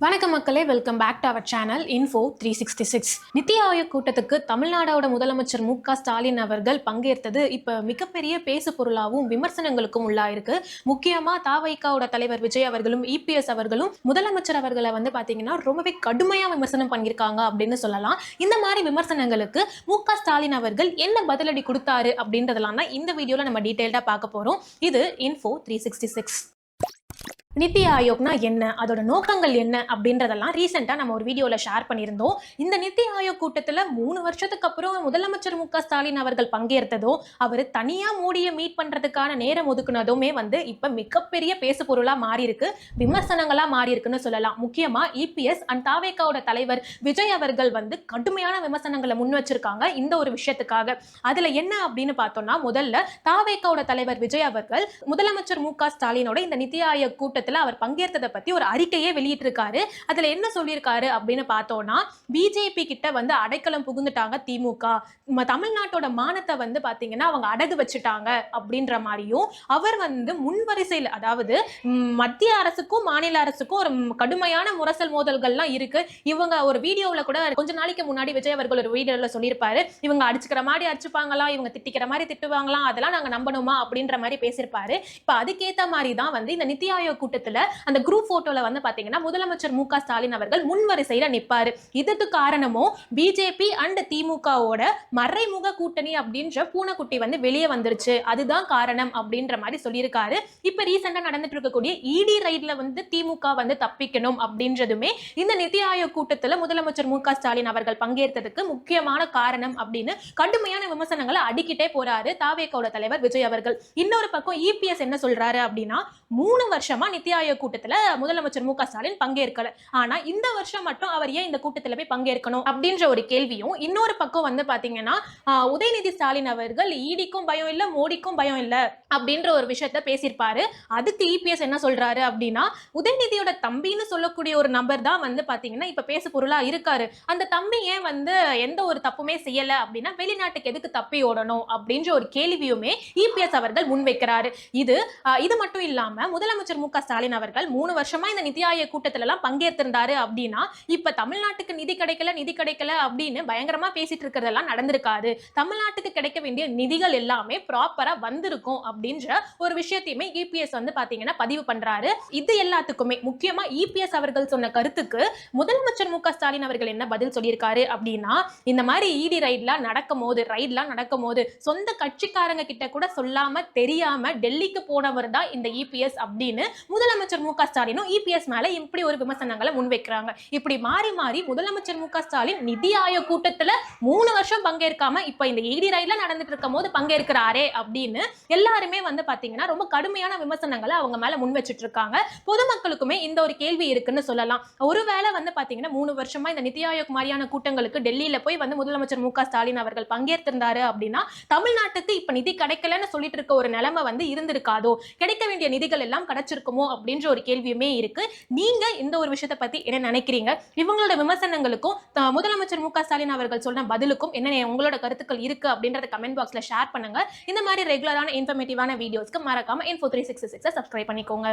வணக்கம் மக்களே welcome back to our channel info three sixty six Niti Aayog கூட்டத்துக்கு தமிழ்நாடோட முதலமைச்சர் மு க ஸ்டாலின் அவர்கள் பங்கேற்றது இப்போ மிகப்பெரிய பேசு பொருளாகவும் விமர்சனங்களுக்கும் உள்ளாயிருக்கு. முக்கியமாக தாவைக்காவோட தலைவர் விஜய் அவர்களும் இபிஎஸ் அவர்களும் முதலமைச்சர் அவர்களை வந்து பார்த்தீங்கன்னா ரொம்பவே கடுமையாக விமர்சனம் பண்ணியிருக்காங்க அப்படின்னு சொல்லலாம். இந்த மாதிரி விமர்சனங்களுக்கு மு க ஸ்டாலின் அவர்கள் என்ன பதிலடி கொடுத்தாரு அப்படின்றதெல்லாம் தான் இந்த வீடியோவில் நம்ம டீட்டெயில்டாக பார்க்க போகிறோம் இது info three sixty six Niti ஆயோக்னா என்ன? அதோட நோக்கங்கள் என்ன? அப்படின்றதெல்லாம் ரீசெண்டாக நம்ம ஒரு வீடியோவில் ஷேர் பண்ணியிருந்தோம். இந்த நித்தி ஆயோக் கூட்டத்தில் மூணு வருஷத்துக்கு அப்புறம் முதலமைச்சர் மு ஸ்டாலின் அவர்கள் பங்கேற்றதும் அவர் தனியாக மோடியை மீட் பண்ணுறதுக்கான நேரம் ஒதுக்குனதுமே வந்து இப்போ மிகப்பெரிய பேசு பொருளாக மாறி இருக்கு விமர்சனங்களாக மாறி இருக்குன்னு சொல்லலாம் முக்கியமாக இபிஎஸ் அண்ட் தாவேக்காவோட தலைவர் விஜய் அவர்கள் வந்து கடுமையான விமர்சனங்களை முன் வச்சிருக்காங்க இந்த ஒரு விஷயத்துக்காக. அதில் என்ன அப்படின்னு பார்த்தோம்னா முதல்ல தாவேக்காவோட தலைவர் விஜய் அவர்கள் முதலமைச்சர் மு ஸ்டாலினோட இந்த நித்தி ஆயோக் கூட்டத்தில் கூட்டத்தில் அவர் பங்கேற்றதை பற்றி ஒரு அறிக்கையே வெளியிட்டிருக்காரு. அதில் என்ன சொல்லியிருக்காரு அப்படின்னு பார்த்தோம்னா பிஜேபி கிட்ட வந்து அடைக்கலம் புகுந்துட்டாங்க திமுக. தமிழ்நாட்டோட மானத்தை வந்து பார்த்தீங்கன்னா அவங்க அடகு வச்சுட்டாங்க அப்படின்ற மாதிரியும் அவர் வந்து முன்வரிசையில் அதாவது மத்திய அரசுக்கும் மாநில அரசுக்கும் ஒரு கடுமையான முரசல் மோதல்கள்லாம் இருக்கு. இவங்க ஒரு வீடியோவில் கூட கொஞ்ச நாளைக்கு முன்னாடி விஜய் அவர்கள் ஒரு வீடியோவில் சொல்லியிருப்பாரு. இவங்க அடிச்சுக்கிற மாதிரி அடிச்சுப்பாங்களா? இவங்க திட்டிக்கிற மாதிரி திட்டுவாங்களாம் அதெல்லாம் நாங்கள் நம்பணுமா? அப்படின்ற மாதிரி பேசியிருப்பாரு. இப்போ அதுக்கேற்ற மாதிரி தான் வந்து இந்த நித்தி ஆயோக் கூட்டத்துல அந்த குரூப் போட்டோல வந்து பாத்தீங்கன்னா முதலமைச்சர் மு க ஸ்டாலின் அவர்கள் முன்வரிசையில நிப்பாரு. இதுக்கு காரணமும் பிஜேபி அண்ட் திமுகவோட மறைமுக கூட்டணி அப்படின்ற பூனைக்குட்டி வந்து வெளியே வந்துருச்சு. அதுதான் காரணம் அப்படின்ற மாதிரி சொல்லியிருக்காரு. இப்ப ரீசெண்டா நடந்துட்டு இருக்கக்கூடிய இடி ரைட்ல வந்து திமுக வந்து தப்பிக்கணும் அப்படின்றதுமே இந்த நிதி ஆயோக் கூட்டத்துல முதலமைச்சர் மு ஸ்டாலின் அவர்கள் பங்கேற்றதுக்கு முக்கியமான காரணம் அப்படின்னு கடுமையான விமர்சனங்களை அடிக்கிட்டே போறாரு தாவேக்கோட தலைவர் விஜய் அவர்கள். இன்னொரு பக்கம் இபிஎஸ் என்ன சொல்றாரு அப்படின்னா மூணு வருஷமா நித்தி ஆயோக் கூட்டத்துல முதலமைச்சர் மு க ஸ்டாலின் பங்கேற்கல. ஆனா இந்த வருஷம் மட்டும் அவர் ஏன் இந்த கூட்டத்துல போய் பங்கேற்கணும் அப்படின்ற ஒரு கேள்வியும் இன்னொரு பக்கம் வந்து பாத்தீங்கன்னா உதயநிதி ஸ்டாலின் அவர்கள் ஈடிக்கும் பயம் இல்ல மோடிக்கும் பயம் இல்ல அப்படின்ற ஒரு விஷயத்த பேசியிருப்பாரு. அதுக்கு இபிஎஸ் என்ன சொல்றாரு அப்படின்னா உதயநிதியோட தம்பின்னு சொல்லக்கூடிய ஒரு நபர் தான் வந்து பாத்தீங்கன்னா இப்ப பேசு பொருளா இருக்காரு. அந்த தம்பி ஏன் வந்து எந்த ஒரு தப்புமே செய்யல அப்படின்னா வெளிநாட்டுக்கு எதுக்கு தப்பி ஓடணும் அப்படின்ற ஒரு கேள்வியுமே இபிஎஸ் அவர்கள் முன்வைக்கிறாரு. இது இது மட்டும் இல்லாம முதலமைச்சர் மு ஸ்டாலின் அவர்கள் மூணு வருஷமா இந்த நிதி ஆயோக் கூட்டத்துல எல்லாம் பங்கேற்றிருந்தாரு அப்படின்னா இப்ப தமிழ்நாட்டுக்கு நிதி கிடைக்கல நிதி கிடைக்கல அப்படின்னு பயங்கரமா பேசிட்டு இருக்கிறதெல்லாம் நடந்திருக்காது. தமிழ்நாட்டுக்கு கிடைக்க வேண்டிய நிதிகள் எல்லாமே ப்ராப்பரா வந்திருக்கும் அப்படின்ற ஒரு விஷயத்தையுமே இபிஎஸ் வந்து பாத்தீங்கன்னா பதிவு பண்றாரு. இது எல்லாத்துக்குமே முக்கியமா இபிஎஸ் அவர்கள் சொன்ன கருத்துக்கு முதலமைச்சர் மு க ஸ்டாலின் அவர்கள் என்ன பதில் சொல்லியிருக்காரு அப்படின்னா இந்த மாதிரி இடி ரைட்லாம் நடக்கும் போது ரைட்லாம் நடக்கும் போது சொந்த கட்சிக்காரங்க கிட்ட கூட சொல்லாம தெரியாம டெல்லிக்கு போனவர் தான் இந்த இபிஎஸ் அப்படின்னு முதலமைச்சர் மு க ஸ்டாலினும் இபிஎஸ் மேல இப்படி ஒரு விமர்சனங்களை முன்வைக்கிறாங்க. இப்படி மாறி மாறி முதலமைச்சர் மு க ஸ்டாலின் நிதி ஆயோக் கூட்டத்துல மூணு வருஷம் பங்கேற்காம இப்ப இந்த இடி ரைட்ல நடந்துட்டு இருக்கும் போது பங்கேற்கிறாரே அப்படின்னு எல்லாருமே வந்து பாத்தீங்கன்னா ரொம்ப கடுமையான விமர்சனங்களை அவங்க மேல முன் வச்சுட்டு இருக்காங்க. பொதுமக்களுக்குமே இந்த ஒரு கேள்வி இருக்குன்னு சொல்லலாம். ஒருவேளை வந்து பாத்தீங்கன்னா மூணு வருஷமா இந்த நிதி ஆயோக் மாதிரியான கூட்டங்களுக்கு டெல்லியில போய் வந்து முதலமைச்சர் மு க ஸ்டாலின் அவர்கள் பங்கேற்றிருந்தாரு அப்படின்னா தமிழ்நாட்டுக்கு இப்ப நிதி கிடைக்கலன்னு சொல்லிட்டு இருக்க ஒரு நிலைமை வந்து இருந்திருக்காதோ? கிடைக்க வேண்டிய நிதிகள் எல்லாம் கிடைச்சிருக்குமோ? அப்படின்ற ஒரு கேள்வியுமே இருக்கு. நீங்க இந்த ஒரு விஷயத்தை பத்தி என்ன நினைக்கிறீங்க? இவங்களோட விமர்சனங்களுக்கும் முதலமைச்சர் மு க ஸ்டாலின் அவர்கள் சொன்ன பதிலுக்கும் என்ன உங்களோட கருத்துக்கள் இருக்கு அப்படின்றத கமெண்ட் பாக்ஸ்ல ஷேர் பண்ணுங்க. இந்த மாதிரி ரெகுலரான இன்ஃபர்மேட்டிவான வீடியோஸ்க்கு மறக்காம info three six six subscribe பண்ணிக்கோங்க.